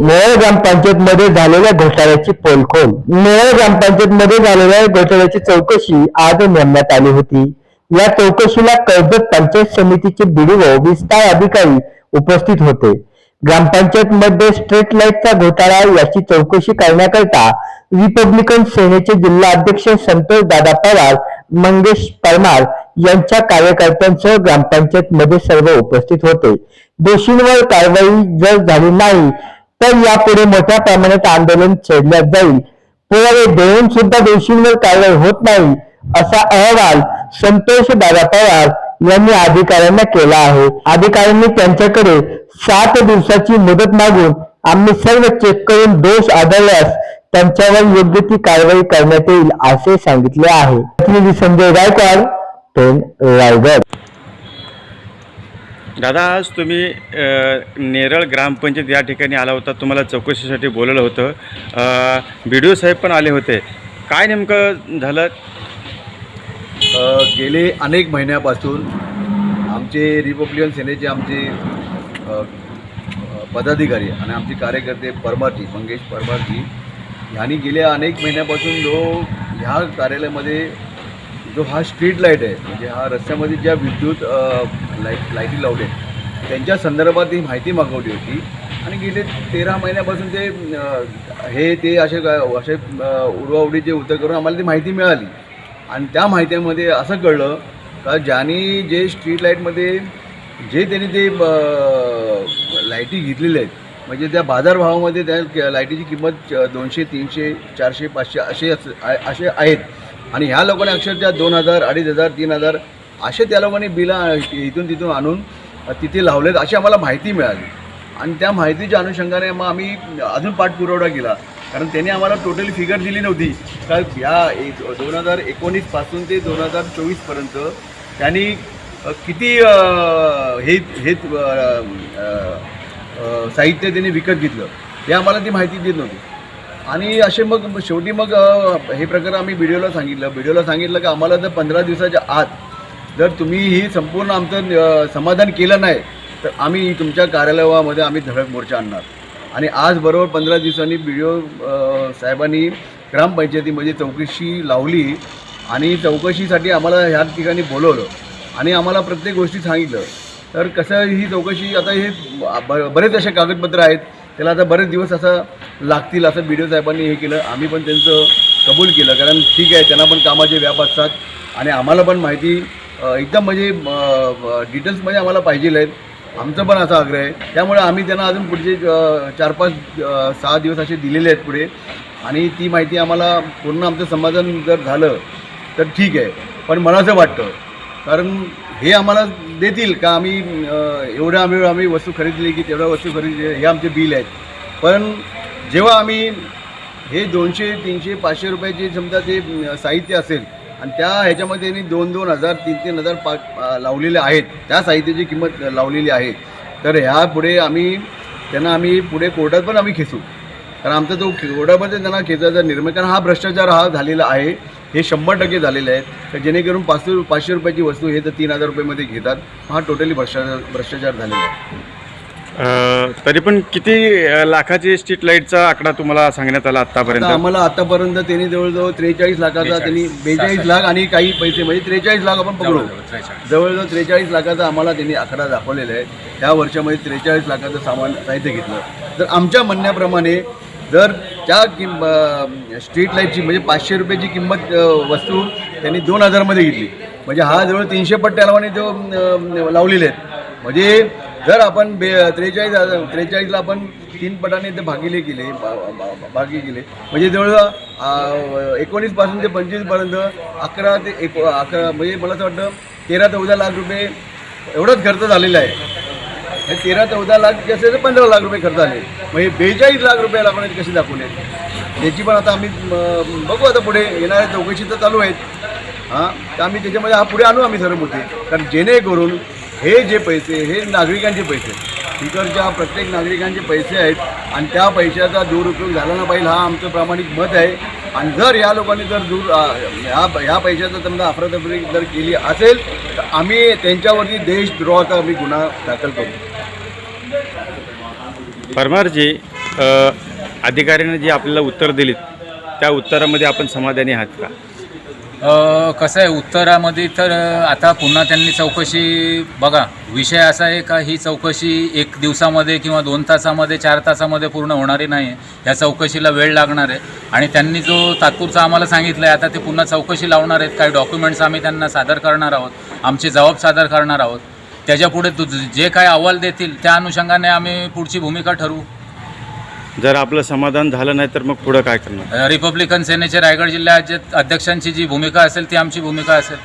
मेळ ग्रामपंचायत मध्ये झालेल्या घोटाळ्याची पोलखोल. मेळ ग्रामपंचायत मध्ये झालेल्या घोटाळ्याची चौकशी आज नेमण्यात आली होती. या चौकशीला कर्जत पंचायत समितीचे बीडीओ विस्तार अधिकारी उपस्थित होते. ग्रामपंचायत मध्ये स्ट्रीट लाईटचा घोटाळा याची चौकशी करण्याकरता रिपब्लिकन सेनेचे जिल्हा अध्यक्ष संतोष दादा पवार मंगेश परमार यांच्या कार्यकर्त्यांसह ग्रामपंचायत मध्ये सर्व उपस्थित होते. दोषींवर कारवाई जर झाली नाही तर यापुढे मोठ्या प्रमाणात आंदोलन छेडण्यात जाईल. पुरावे देऊन सुद्धा दोषींवर कारवाई होत नाही असा अहवाल संतोष दादा पवार यांनी अधिकाऱ्यांना केला आहे. अधिकाऱ्यांनी त्यांच्याकडे सात दिवसाची मुदत मागून आम्ही सर्व चेक करून दोष आढळल्यास त्यांच्यावर योग्य ती कारवाई करण्यात येईल असे सांगितले आहे. प्रतिनिधी संजय गायकवाड पेन रायगड. दादा आज तुम्ही नेरळ ग्रामपंचायत या ठिकाणी आला होता. तुम्हाला चौकशीसाठी बोलवलं होतं. बी डी ओ साहेब पण आले होते. काय नेमकं झालं? गेले अनेक महिन्यापासून आमचे रिपब्लिकन सेनेचे आमचे पदाधिकारी आणि आमचे कार्यकर्ते परमारजी मंगेश परमारजी यांनी गेल्या अनेक महिन्यापासून जो ह्या कार्यालयामध्ये जो हा स्ट्रीट लाइट आहे म्हणजे हा रस्त्यामध्ये ज्या विद्युत लाइट लाईटी लावले त्यांच्या संदर्भात ही माहिती मागवली होती. आणि गेले तेरा महिन्यापासून ते हे ते असे असे अ, उडवाउडीचे उत्तर करून आम्हाला ती माहिती मिळाली. आणि त्या माहितीमध्ये असं कळलं का ज्यांनी जे स्ट्रीट लाईटमध्ये जे त्यांनी ते लाईटी घेतलेल्या आहेत म्हणजे त्या बाजारभावामध्ये त्या लाईटीची किंमत दोनशे तीनशे चारशे पाचशे असे असे आहेत. आणि ह्या लोकांनी अक्षरशः दोन हजार अडीच हजार तीन हजार असे त्या लोकांनी बिलं इथून तिथून आणून तिथे लावलेत अशी आम्हाला माहिती मिळाली. आणि त्या माहितीच्या अनुषंगाने मग आम्ही अजून पाठपुरवठा केला. कारण त्यांनी आम्हाला टोटली फिगर दिली नव्हती. तर या दोन हजार एकोणीसपासून ते दोन हजार चोवीसपर्यंत त्यांनी किती हे हे साहित्य त्यांनी विकत घेतलं हे आम्हाला ती माहिती देत नव्हती. आणि असे मग शेवटी मग हे प्रकार आम्ही व्हिडिओला सांगितलं. व्हिडिओला सांगितलं की आम्हाला जर पंधरा दिवसाच्या आत जर तुम्ही ही संपूर्ण आमचं समाधान केलं नाही तर आम्ही तुमच्या कार्यालयामध्ये आम्ही धडक मोर्चा आणणार. आणि आज बरोबर पंधरा दिवसांनी बी डी ओ साहेबांनी ग्रामपंचायतीमध्ये चौकशी लावली आणि चौकशीसाठी आम्हाला ह्या ठिकाणी बोलवलं आणि आम्हाला प्रत्येक गोष्टी सांगितलं. तर कसं ही चौकशी आता हे ब बरेच असे कागदपत्र आहेत. त्याला आता बरेच दिवस असं लागतील असं बी डी ओ साहेबांनी हे केलं. आम्ही पण त्यांचं कबूल केलं. कारण ठीक आहे त्यांना पण कामाचे व्याप असतात. आणि आम्हाला पण माहिती एकदम म्हणजे डिटेल्समध्ये आम्हाला पाहिजे आहेत. आमचं पण असा आग्रह आहे. त्यामुळे आम्ही त्यांना अजून पुढचे चार पाच सहा दिवस असे दिलेले आहेत पुढे. आणि ती माहिती आम्हाला पूर्ण आमचं समाधान जर झालं तर ठीक आहे. पण मला असं वाटतं कारण हे आम्हाला देतील का आम्ही एवढ्या आम्ही आम्ही वस्तू खरेदली की तेवढ्या वस्तू खरेदी हे आमचे बिल आहेत. पण जेव्हा आम्ही हे दोनशे तीनशे पाचशे रुपयाचे समजा ते साहित्य असेल आणि त्या ह्याच्यामध्ये त्यांनी दोन दोन हजार तीन तीन हजार पा लावलेले आहेत. त्या साहित्याची किंमत लावलेली आहे. तर ह्या पुढे आम्ही त्यांना आम्ही पुढे कोर्टात पण आम्ही खेचू. कारण आमचा जो कोर्टामध्ये त्यांना खेचायचा निर्णय कारण हा भ्रष्टाचार हा झालेला आहे. हे शंभर टक्के झालेले आहेत. तर जेणेकरून पाचशे पाचशे रुपयाची वस्तू हे तर तीन हजार रुपयेमध्ये घेतात. हा टोटली भ्रष्टाचार भ्रष्टाचार झालेला आहे. तरी पण किती लाखाची स्ट्रीट लाईटचा आकडा तुम्हाला सांगण्यात आला आता आतापर्यंत आम्हाला आतापर्यंत त्यांनी जवळजवळ त्रेचाळीस लाखाचा त्यांनी बेचाळीस लाख आणि काही पैसे म्हणजे त्रेचाळीस लाख आपण पकडू. जवळजवळ त्रेचाळीस. लाखाचा आम्हाला त्यांनी आकडा दाखवलेला आहे. त्या वर्षामध्ये त्रेचाळीस लाखाचं सामान साहित्य घेतलं. तर आमच्या म्हणण्याप्रमाणे जर त्या किंम अं, स्ट्रीट लाईटची म्हणजे पाचशे रुपयाची किंमत वस्तू त्यांनी दोन हजारमध्ये घेतली. म्हणजे हा जवळ तीनशे पट्ट्या लावाने जो लावलेले आहेत. म्हणजे जर आपण बे त्रेचाळीस हजार त्रेचाळीसला आपण तीन पटाने ते भागिले केले बा- भागी केले. म्हणजे जवळ एकोणीसपासून ते पंचवीसपर्यंत अकरा ते एक अकरा म्हणजे मला असं वाटतं तेरा चौदा लाख रुपये एवढाच खर्च झालेला आहे. हे तेरा चौदा लाख कसे तर पंधरा लाख रुपये खर्च आले. म्हणजे बेचाळीस लाख रुपये आपण कसे दाखवले? त्याची पण आता आम्ही बघू आता पुढे. येणाऱ्या चौकशी तर चालू आहेत. हां तर आम्ही त्याच्यामध्ये हा पुढे आणू आम्ही सर्व मुद्दे. कारण जेणेकरून हे जे पैसे हे नागरिकांचे पैसे. इकडच्या प्रत्येक नागरिकांचे पैसे आहेत आणि त्या पैशाचा दुरुपयोग झाला ना पाहिजे हा आमचं प्रामाणिक मत आहे. आणि जर या लोकांनी जर दूर ह्या ह्या पैशाचा समजा अफरातफरी जर केली असेल तर आम्ही त्यांच्यावरती देशद्रोहाचा आम्ही गुन्हा दाखल करू. परमारजी अ, अधिकाऱ्याने जी आपल्याला उत्तर दिलीत त्या उत्तरामध्ये आपण समाधानी आहात का? कसं आहे उत्तरामध्ये तर आता पुन्हा त्यांनी चौकशी बघा विषय असा आहे का ही चौकशी एक दिवसामध्ये किंवा दोन तासामध्ये चार तासामध्ये पूर्ण होणारी नाही आहे या चौकशीला वेळ लागणार आहे. आणि त्यांनी जो तात्पुरचा आम्हाला सांगितलं आहे आता ते पुन्हा चौकशी लावणार आहेत. काही डॉक्युमेंट्स आम्ही त्यांना सादर करणार आहोत. आमचे जबाब सादर करणार आहोत. त्याच्यापुढे जे काय अहवाल देतील त्या अनुषंगाने आम्ही पुढची भूमिका ठरवू. जर आपलं समाधान झालं नाही तर मग पुढं काय करणार? रिपब्लिकन सेनेचे रायगड जिल्ह्याचे अध्यक्षांची जी भूमिका असेल ती आमची भूमिका असेल.